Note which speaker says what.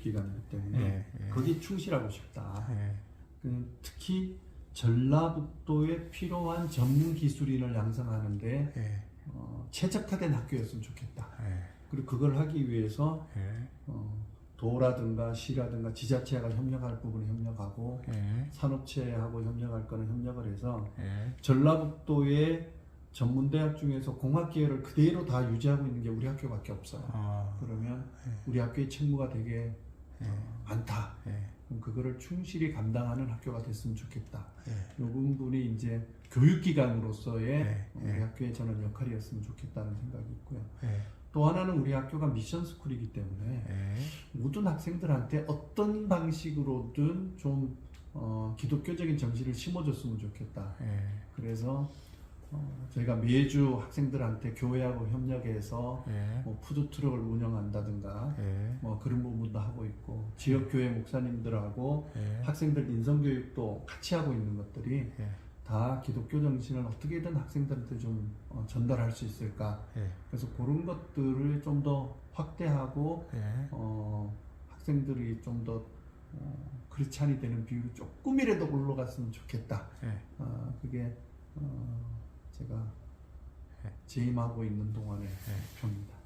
Speaker 1: 기관이기 때문에
Speaker 2: 예, 예.
Speaker 1: 거기 충실하고 싶다.
Speaker 2: 예.
Speaker 1: 그 특히 전라북도에 필요한 전문 기술인을 양성하는데
Speaker 2: 예.
Speaker 1: 어, 최적화된 학교였으면 좋겠다.
Speaker 2: 예.
Speaker 1: 그리고 그걸 하기 위해서
Speaker 2: 예.
Speaker 1: 어, 도라든가 시라든가 지자체가 협력할 부분은 협력하고
Speaker 2: 예.
Speaker 1: 산업체하고 협력할 거는 협력을 해서
Speaker 2: 예.
Speaker 1: 전라북도의 전문대학 중에서 공학 계열을 그대로 다 유지하고 있는 게 우리 학교밖에 없어요.
Speaker 2: 아.
Speaker 1: 그러면
Speaker 2: 예.
Speaker 1: 우리 학교의 책무가 되게
Speaker 2: 예.
Speaker 1: 어, 많다.
Speaker 2: 예.
Speaker 1: 그럼 그거를 충실히 감당하는 학교가 됐으면 좋겠다.
Speaker 2: 예.
Speaker 1: 이 부분이 이제 교육기관으로서의
Speaker 2: 예,
Speaker 1: 우리
Speaker 2: 예.
Speaker 1: 학교의 저는 역할이었으면 좋겠다는 생각이 있고요.
Speaker 2: 예.
Speaker 1: 또 하나는 우리 학교가 미션 스쿨이기 때문에
Speaker 2: 예.
Speaker 1: 모든 학생들한테 어떤 방식으로든 좀 어, 기독교적인 정신을 심어줬으면 좋겠다.
Speaker 2: 예.
Speaker 1: 그래서 어, 저희가 매주 학생들한테 교회하고 협력해서
Speaker 2: 예.
Speaker 1: 뭐 푸드 트럭을 운영한다든가
Speaker 2: 예.
Speaker 1: 뭐 그런 부분도 하고 있고 지역 교회 목사님들하고
Speaker 2: 예.
Speaker 1: 학생들 인성 교육도 같이 하고 있는 것들이
Speaker 2: 예.
Speaker 1: 다 기독교 정신을 어떻게든 학생들한테 좀 어, 전달할 수 있을까
Speaker 2: 예.
Speaker 1: 그래서 그런 것들을 좀 더 확대하고
Speaker 2: 예.
Speaker 1: 어, 학생들이 좀더 어, 크리스찬이 되는 비율이 조금이라도 올라갔으면 좋겠다
Speaker 2: 예.
Speaker 1: 어, 그게 어, 제가
Speaker 2: 예.
Speaker 1: 재임하고 있는 동안의
Speaker 2: 예.
Speaker 1: 목표입니다